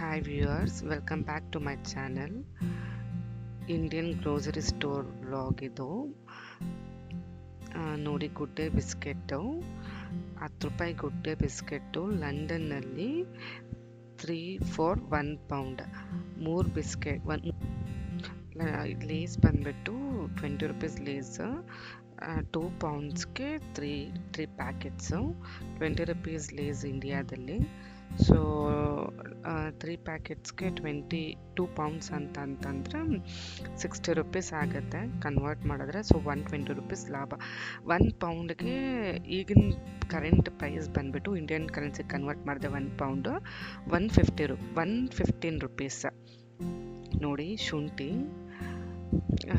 Hi viewers, welcome back to my channel. Indian grocery store vlog ಇದು. ನೋಡಿ Good Day biscuit ಹತ್ತು ರೂಪಾಯಿ Good Day biscuit ಲಂಡನ್ನಲ್ಲಿ ತ್ರೀ ಫೋರ್ ಒನ್ ಪೌಂಡ್ ಮೂರು biscuit one lace ಬಂದುಬಿಟ್ಟು twenty rupees lace two ಪೌಂಡ್ಸ್ಗೆ three three packets twenty rupees Lay's ಇಂಡಿಯಾದಲ್ಲಿ so three ಪ್ಯಾಕೆಟ್ಸ್ಗೆ twenty two pounds ಅಂತ ಅಂತಂದರೆ ಸಿಕ್ಸ್ಟಿ ರುಪೀಸ್ ಆಗುತ್ತೆ ಕನ್ವರ್ಟ್ ಮಾಡಿದ್ರೆ. ಸೊ ಒನ್ ಟ್ವೆಂಟಿ ರುಪೀಸ್ ಲಾಭ. ಒನ್ ಪೌಂಡ್ಗೆ ಈಗಿನ ಕರೆಂಟ್ ಪ್ರೈಸ್ ಬಂದುಬಿಟ್ಟು ಇಂಡಿಯನ್ ಕರೆನ್ಸಿಗೆ ಕನ್ವರ್ಟ್ ಮಾಡಿದೆ ಒನ್ ಪೌಂಡು ಒನ್ ಫಿಫ್ಟಿ ರು ಒನ್ ಫಿಫ್ಟೀನ್ ರುಪೀಸ್ ನೋಡಿ, ಶುಂಠಿ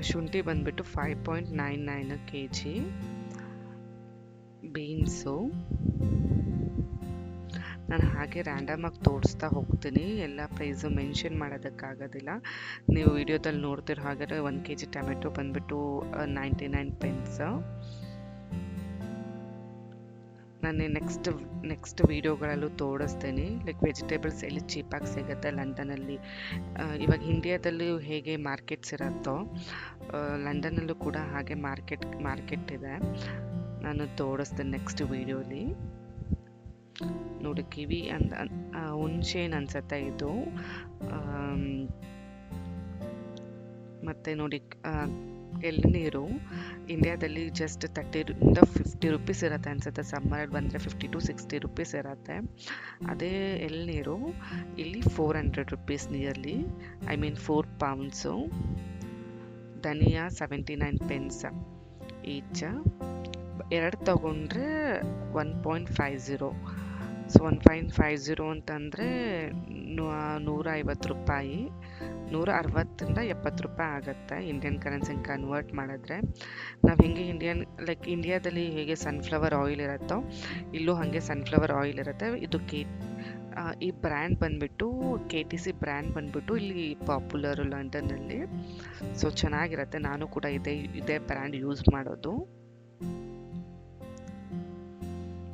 ಶುಂಠಿ ಬಂದುಬಿಟ್ಟು five point nine nine K G beans ನಾನು ಹಾಗೆ ರ್ಯಾಂಡಮಾಗಿ ತೋರಿಸ್ತಾ ಹೋಗ್ತೀನಿ. ಎಲ್ಲ ಪ್ರೈಸು ಮೆನ್ಷನ್ ಮಾಡೋದಕ್ಕಾಗೋದಿಲ್ಲ. ನೀವು ವಿಡಿಯೋದಲ್ಲಿ ನೋಡ್ತಿರೋ ಹಾಗಾದ್ರೆ ಒನ್ ಕೆ ಜಿ ಟೊಮೆಟೊ ಬಂದುಬಿಟ್ಟು ನೈಂಟಿ ನೈನ್ ಪೆನ್ಸ್ ನಾನು ನೆಕ್ಸ್ಟ್ ನೆಕ್ಸ್ಟ್ ವೀಡಿಯೋಗಳಲ್ಲೂ ತೋರಿಸ್ತೀನಿ. ಲೈಕ್ ವೆಜಿಟೇಬಲ್ಸ್ ಎಲ್ಲಿ ಚೀಪಾಗಿ ಸಿಗುತ್ತೆ ಲಂಡನಲ್ಲಿ ಇವಾಗ ಇಂಡಿಯಾದಲ್ಲಿ ಹೇಗೆ ಮಾರ್ಕೆಟ್ಸ್ ಇರುತ್ತೋ ಲಂಡನಲ್ಲೂ ಕೂಡ ಹಾಗೆ ಮಾರ್ಕೆಟ್ ಮಾರ್ಕೆಟ್ ಇದೆ. ನಾನು ತೋರಿಸ್ತೇನೆ ನೆಕ್ಸ್ಟ್ ವೀಡಿಯೋಲಿ ನೋಡಿ, ಕಿವಿ ಅಂತ ಹುಣ್ಸೇನ್ ಅನ್ಸತ್ತೆ ಇದು. ಮತ್ತು ನೋಡಿ ಎಳ್ನೀರು. ಇಂಡಿಯಾದಲ್ಲಿ ಜಸ್ಟ್ ತರ್ಟಿಯಿಂದ ಫಿಫ್ಟಿ ರುಪೀಸ್ ಇರುತ್ತೆ ಅನ್ಸುತ್ತೆ. ಸಮ್ಮರಲ್ಲಿ ಬಂದರೆ ಫಿಫ್ಟಿ ಟು ಸಿಕ್ಸ್ಟಿ ರುಪೀಸ್ ಇರುತ್ತೆ. ಅದೇ ಎಳ್ನೀರು, ಇಲ್ಲಿ four hundred rupees nearly I mean four pounds dhaniya seventy nine pence each ಎರಡು ತಗೊಂಡ್ರೆ one point five zero so one point five zero ಅಂತಂದರೆ ನೂರ ಐವತ್ತು ರೂಪಾಯಿ ನೂರ ಅರವತ್ತರಿಂದ ಎಪ್ಪತ್ತು ರೂಪಾಯಿ ಆಗುತ್ತೆ ಇಂಡಿಯನ್ ಕರೆನ್ಸಿಗೆ ಕನ್ವರ್ಟ್ ಮಾಡಿದ್ರೆ. ನಾವು ಹೆಂಗೆ ಇಂಡಿಯನ್ ಲೈಕ್ ಇಂಡಿಯಾದಲ್ಲಿ ಹೇಗೆ ಸನ್ಫ್ಲವರ್ ಆಯಿಲ್ ಇರುತ್ತೋ ಇಲ್ಲೂ ಹಾಗೆ ಸನ್ಫ್ಲವರ್ ಆಯಿಲ್ ಇರುತ್ತೆ. ಇದು ಕೆ ಈ ಬ್ರ್ಯಾಂಡ್ ಬಂದುಬಿಟ್ಟು ಕೆ ಟಿ ಸಿ ಬ್ರ್ಯಾಂಡ್ ಬಂದುಬಿಟ್ಟು ಇಲ್ಲಿ ಪಾಪ್ಯುಲರು ಲಂಡನ್ನಲ್ಲಿ ಸೊ ಚೆನ್ನಾಗಿರುತ್ತೆ. ನಾನು ಕೂಡ ಇದೇ ಇದೇ ಬ್ರ್ಯಾಂಡ್ ಯೂಸ್ ಮಾಡೋದು.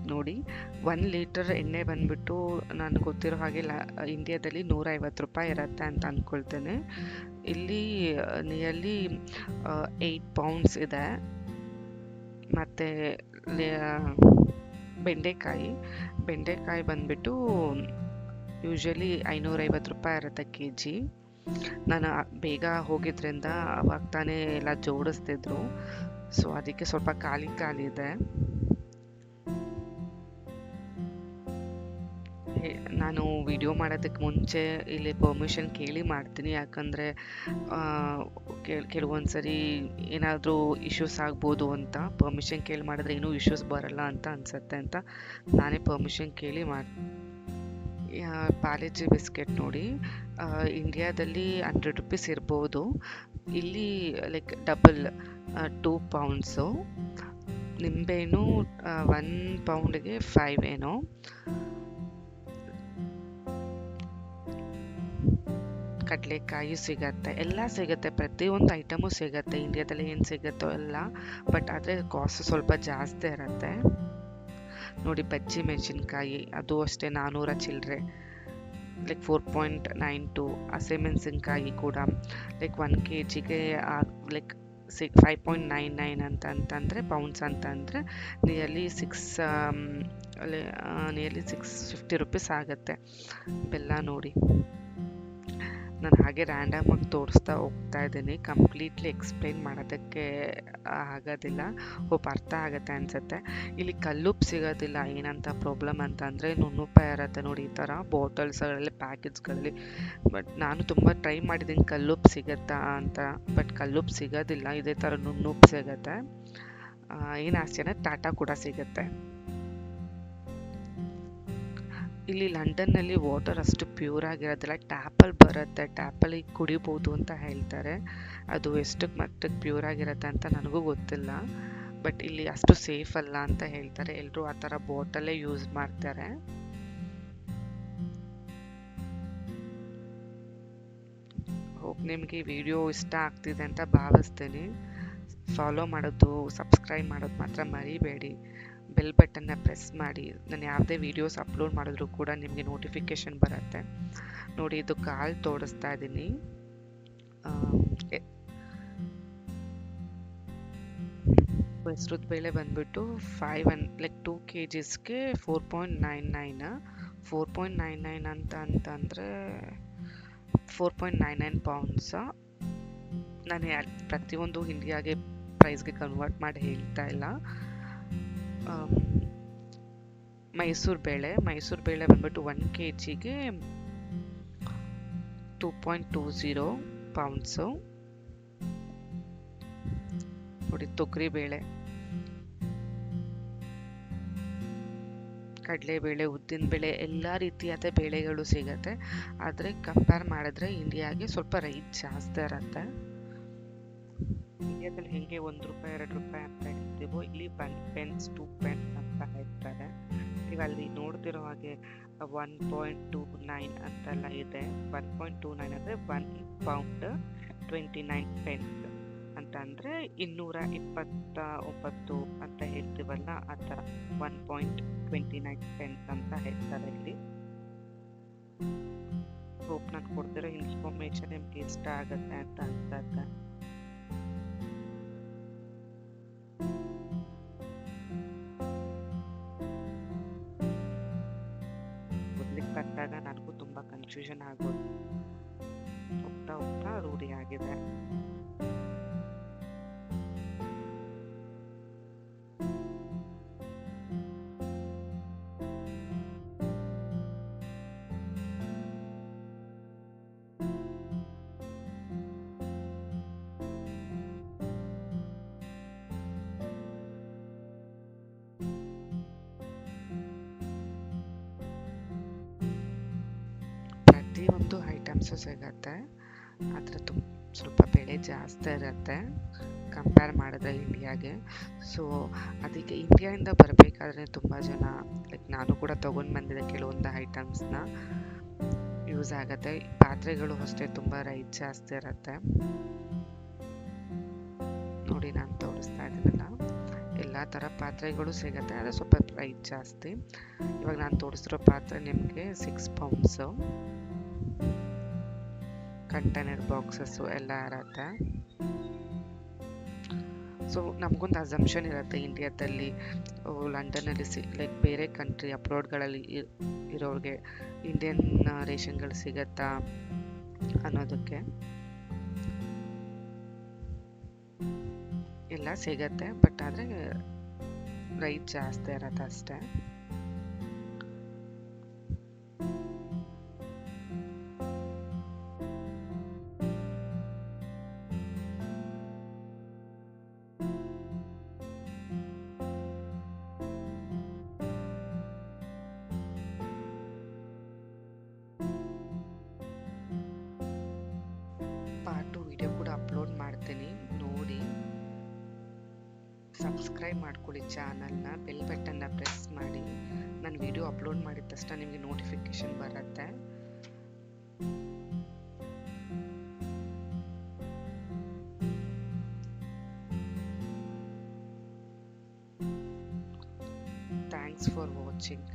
ನೋಡಿ ಒನ್ ಲೀಟರ್ ಎಣ್ಣೆ ಬಂದುಬಿಟ್ಟು ನನಗೆ ಗೊತ್ತಿರೋ ಹಾಗೆ ಲ, ಇಂಡಿಯಾದಲ್ಲಿ ನೂರ ಐವತ್ತು ರೂಪಾಯಿ ಇರುತ್ತೆ ಅಂತ ಅಂದ್ಕೊಳ್ತೇನೆ ಇಲ್ಲಿ, ನಿಯರ್ಲಿ ಏಯ್ಟ್ ಪೌಂಡ್ಸ್ ಇದೆ. ಮತ್ತು ಬೆಂಡೆಕಾಯಿ. ಬೆಂಡೆಕಾಯಿ ಬಂದುಬಿಟ್ಟು ಯೂಶ್ವಲಿ ಐನೂರೈವತ್ತು ರೂಪಾಯಿ ಇರುತ್ತೆ ಕೆ ಜಿ ನಾನು ಬೇಗ ಹೋಗಿದ್ರಿಂದ ಅವಾಗ ತಾನೇ ಎಲ್ಲ ಜೋಡಿಸ್ತಿದ್ರು. ಸೊ ಅದಕ್ಕೆ ಸ್ವಲ್ಪ ಖಾಲಿ ಖಾಲಿ ಇದೆ. ನಾನು ವಿಡಿಯೋ ಮಾಡೋದಕ್ಕೆ ಮುಂಚೆ ಇಲ್ಲಿ ಪರ್ಮಿಷನ್ ಕೇಳಿ ಮಾಡ್ತೀನಿ. ಯಾಕಂದರೆ ಕೆಲವೊಂದು ಸರಿ ಏನಾದರೂ ಇಶ್ಯೂಸ್ ಆಗ್ಬೋದು ಅಂತ ಪರ್ಮಿಷನ್ ಕೇಳಿ ಮಾಡಿದ್ರೆ ಏನೂ ಇಶ್ಯೂಸ್ ಬರಲ್ಲ ಅಂತ ಅನಿಸುತ್ತೆ ಅಂತ ನಾನೇ ಪರ್ಮಿಷನ್ ಕೇಳಿ ಮಾಡಿ ಪಾಲೇಜಿ ಬಿಸ್ಕೆಟ್ ನೋಡಿ. ಇಂಡಿಯಾದಲ್ಲಿ ಹಂಡ್ರೆಡ್ ರುಪೀಸ್ ಇರ್ಬೋದು. ಇಲ್ಲಿ ಲೈಕ್ ಡಬಲ್ ಟೂ ಪೌಂಡ್ಸು ನಿಂಬೆಹಣ್ಣು ಒನ್ ಪೌಂಡ್ಗೆ ಫೈವ್ ಏನೋ. ಕಡಲೆಕಾಯಿ ಸಿಗತ್ತೆ, ಎಲ್ಲ ಸಿಗುತ್ತೆ, ಪ್ರತಿಯೊಂದು ಐಟಮು ಸಿಗುತ್ತೆ ಇಂಡಿಯಾದಲ್ಲಿ ಏನು ಸಿಗುತ್ತೋ ಎಲ್ಲ ಬಟ್ ಆದರೆ ಕಾಸ್ಟ್ ಸ್ವಲ್ಪ ಜಾಸ್ತಿ ಇರುತ್ತೆ. ನೋಡಿ ಬಜ್ಜಿ ಮೆಣಸಿನ್ಕಾಯಿ, ಅದು ಅಷ್ಟೇ ನಾನ್ನೂರ ಚಿಲ್ಲರೆ like four point nine two ಹಸಿಮೆಣಸಿನ್ಕಾಯಿ ಕೂಡ ಲೈಕ್ ಒನ್ ಕೆ ಜಿಗೆ like six five point nine nine ಅಂತ ಅಂತಂದರೆ ಪೌಂಡ್ಸ್ ಅಂತಂದರೆ nearly six nearly six fifty rupees ಆಗುತ್ತೆ. ಬೆಲ್ಲ ನೋಡಿ. ನಾನು ಹಾಗೆ ರ್ಯಾಂಡಮ್ ಆಗಿ ತೋರಿಸ್ತಾ ಹೋಗ್ತಾ ಇದ್ದೀನಿ. ಕಂಪ್ಲೀಟ್ಲಿ ಎಕ್ಸ್ಪ್ಲೈನ್ ಮಾಡೋದಕ್ಕೆ ಆಗೋದಿಲ್ಲ. ಹೋಪ್ ಅರ್ಥ ಆಗುತ್ತೆ ಅನಿಸುತ್ತೆ. ಇಲ್ಲಿ ಕಲ್ಲುಪ್ಪು ಸಿಗೋದಿಲ್ಲ. ಏನಂತ ಪ್ರಾಬ್ಲಮ್ ಅಂತಂದರೆ ನುಣ್ಣುಪ್ಪ ಇರುತ್ತೆ ನೋಡಿ ಈ ಥರ. ಬಾಟಲ್ಸ್ಗಳಲ್ಲಿ ಪ್ಯಾಕೆಟ್ಸ್ಗಳಲ್ಲಿ ಬಟ್ ನಾನು ತುಂಬ ಟ್ರೈ ಮಾಡಿದ್ದೀನಿ ಕಲ್ಲುಪ್ಪು ಸಿಗುತ್ತಾ ಅಂತ. ಬಟ್ ಕಲ್ಲುಪ್ಪು ಸಿಗೋದಿಲ್ಲ. ಇದೇ ಥರ ನುಣ್ಣುಪ್ಪು ಸಿಗುತ್ತೆ. ಏನು ಆಶ್ಚರ್ಯ ಟಾಟಾ ಕೂಡ ಸಿಗುತ್ತೆ. ಇಲ್ಲಿ ಲಂಡನ್ನಲ್ಲಿ ವಾಟರ್ ಅಷ್ಟು ಪ್ಯೂರ್ ಆಗಿರೋದಿಲ್ಲ. ಟ್ಯಾಪಲ್ಲಿ ಬರುತ್ತೆ. ಟ್ಯಾಪಲ್ಲಿ ಕುಡಿಬೋದು ಅಂತ ಹೇಳ್ತಾರೆ. ಅದು ಎಷ್ಟಕ್ಕೆ ಮಟ್ಟಕ್ಕೆ ಪ್ಯೂರ್ ಆಗಿರುತ್ತೆ ಅಂತ ನನಗೂ ಗೊತ್ತಿಲ್ಲ. ಬಟ್ ಇಲ್ಲಿ ಅಷ್ಟು ಸೇಫ್ ಅಲ್ಲ ಅಂತ ಹೇಳ್ತಾರೆ. ಎಲ್ಲರೂ ಆ ಥರ ಬಾಟಲ್ಲೇ ಯೂಸ್ ಮಾಡ್ತಾರೆ. ಹೋಪ್ ನಿಮಗೆ ವಿಡಿಯೋ ಇಷ್ಟ ಆಗ್ತಿದೆ ಅಂತ ಭಾವಿಸ್ತೀನಿ. ಫಾಲೋ ಮಾಡೋದು, ಸಬ್ಸ್ಕ್ರೈಬ್ ಮಾಡೋದು ಮಾತ್ರ ಮರಿಬೇಡಿ. ಬೆಲ್ ಬಟನ್ನ ಪ್ರೆಸ್ ಮಾಡಿ, ನಾನು ಯಾವುದೇ ವೀಡಿಯೋಸ್ ಅಪ್ಲೋಡ್ ಮಾಡಿದ್ರು ಕೂಡ ನಿಮಗೆ ನೋಟಿಫಿಕೇಷನ್ ಬರುತ್ತೆ. ನೋಡಿ, ಇದು ಕಾಲು ತೋರಿಸ್ತಾ ಇದ್ದೀನಿ ಹೆಸ್ರದ ಬೇಳೆ ಬಂದುಬಿಟ್ಟು five one like two K ಜಿಸ್ಗೆ four point nine nine four point nine nine ಅಂತ ಅಂತಂದರೆ four point nine nine pounds ನಾನು ಪ್ರತಿಯೊಂದು ಇಂಡಿಯಾಗೆ ಪ್ರೈಸ್ಗೆ ಕನ್ವರ್ಟ್ ಮಾಡಿ ಹೇಳ್ತಾ ಇಲ್ಲ. ಮೈಸೂರು ಬೇಳೆ. ಮೈಸೂರು ಬೇಳೆ ಬಂದ್ಬಿಟ್ಟು ಒನ್ ಕೆ ಜಿಗೆ two point two zero pounds ನೋಡಿ, ತೊಗರಿ ಬೇಳೆ. ಕಡಲೆಬೇಳೆ ಉದ್ದಿನಬೇಳೆ ಎಲ್ಲ ರೀತಿಯಾದ ಬೇಳೆಗಳು ಸಿಗುತ್ತೆ. ಆದರೆ ಕಂಪೇರ್ ಮಾಡಿದ್ರೆ ಇಂಡಿಯಾಗೆ ಸ್ವಲ್ಪ ರೈಟ್ ಜಾಸ್ತಿ ಇರುತ್ತೆ. ಇಂಡಿಯಾದಲ್ಲಿ ಹೇಗೆ ಒಂದು ರೂಪಾಯಿ, ಎರಡು ರೂಪಾಯಿ ಅಂತ ಹೇಳ್ತೀವೋ ಇಲ್ಲಿ ಪೆನ್ ಪೆನ್ಸ್ ಟು ಪೆನ್ ಅಂತ ಹೇಳ್ತಾರೆ. ನೀವು ಅಲ್ಲಿ ನೋಡ್ತಿರೋ ಹಾಗೆ ಒನ್ ಪಾಯಿಂಟ್ ಟು ನೈನ್ ಅಂತೆಲ್ಲ ಇದೆ. ಒನ್ ಪಾಯಿಂಟ್ ಟು ನೈನ್ ಅಂದರೆ one pound twenty nine pence ಅಂತ ಅಂದರೆ ಇನ್ನೂರ ಇಪ್ಪತ್ತ ಒಂಬತ್ತು ಅಂತ ಹೇಳ್ತೀವಲ್ಲ ಆ ಥರ. One point twenty nine pence ಅಂತ ಹೇಳ್ತಾರೆ ಇಲ್ಲಿ. ಹೋಪ್ ನಾನು ಕೊಡ್ತಿರೋ ಇನ್ಫಾರ್ಮೇಶನ್ ನಿಮ್ಗೆ ಇಷ್ಟ ಆಗುತ್ತೆ ಅಂತ ಅನ್ಸುತ್ತೆ. ಬಂದಾಗ ನನಗೂ ತುಂಬ ಕನ್ಫ್ಯೂಷನ್ ಆಗೋದು. ಹೋಗ್ತಾ ಹೋಗ್ತಾ ರೂಢಿ ಆಗಿದೆ. ಐಟಮ್ಸು ಸಿಗತ್ತೆ ಆದರೆ ತುಂಬ ಸ್ವಲ್ಪ ಬೆಲೆ ಜಾಸ್ತಿ ಇರುತ್ತೆ. ಕಂಪೇರ್ ಮಾಡಿದ್ರೆ ಇಂಡಿಯಾಗೆ ಸೊ ಅದಕ್ಕೆ ಇಂಡಿಯಾಯಿಂದ ಬರಬೇಕಾದ್ರೆ ತುಂಬ ಜನ ಲೈಕ್ ನಾನು ಕೂಡ ತೊಗೊಂಡು ಬಂದಿದ್ದೆ ಕೆಲವೊಂದು ಐಟಮ್ಸ್ನ ಯೂಸ್ ಆಗುತ್ತೆ. ಪಾತ್ರೆಗಳು ಅಷ್ಟೇ ತುಂಬ ರೈಟ್ ಜಾಸ್ತಿ ಇರುತ್ತೆ. ನೋಡಿ ನಾನು ತೋರಿಸ್ತಾ ಇದ್ದೀನಲ್ಲ. ಎಲ್ಲ ಥರ ಪಾತ್ರೆಗಳು ಸಿಗುತ್ತೆ. ಆದರೆ ಸ್ವಲ್ಪ ರೈಟ್ ಜಾಸ್ತಿ. ಇವಾಗ ನಾನು ತೋರಿಸಿರೋ ಪಾತ್ರೆ ನಿಮಗೆ ಸಿಕ್ಸ್ ಪೌಂಡ್ಸು ಕಂಟೈನರ್ ಬಾಕ್ಸಸ್ಸು ಎಲ್ಲ ಇರುತ್ತೆ. ಸೊ ನಮಗೊಂದು ಅಸಂಪ್ಷನ್ ಇರುತ್ತೆ ಇಂಡಿಯಾದಲ್ಲಿ ಲಂಡನಲ್ಲಿ ಸಿ ಲೈಕ್ ಬೇರೆ ಕಂಟ್ರಿ ಅಬ್ರಾಡ್ಗಳಲ್ಲಿ ಇರೋರಿಗೆ ಇಂಡಿಯನ್ ರೇಷನ್ಗಳು ಸಿಗತ್ತಾ ಅನ್ನೋದಕ್ಕೆ ಎಲ್ಲ ಸಿಗತ್ತೆ ಬಟ್ ಆದರೆ ರೈಟ್ ಜಾಸ್ತಿ ಇರತ್ತೆ ಅಷ್ಟೇ. ಸಬ್ಸ್ಕ್ರೈಬ್ ಮಾಡ್ಕೊಳ್ಳಿ ಚಾನಲ್ನ ಬೆಲ್ ಬಟನ್ನ ಪ್ರೆಸ್ ಮಾಡಿ. ನಾನು ವಿಡಿಯೋ ಅಪ್ಲೋಡ್ ಮಾಡಿದ ತಕ್ಷಣ ನಿಮಗೆ ನೋಟಿಫಿಕೇಶನ್ ಬರುತ್ತೆ. Thanks for watching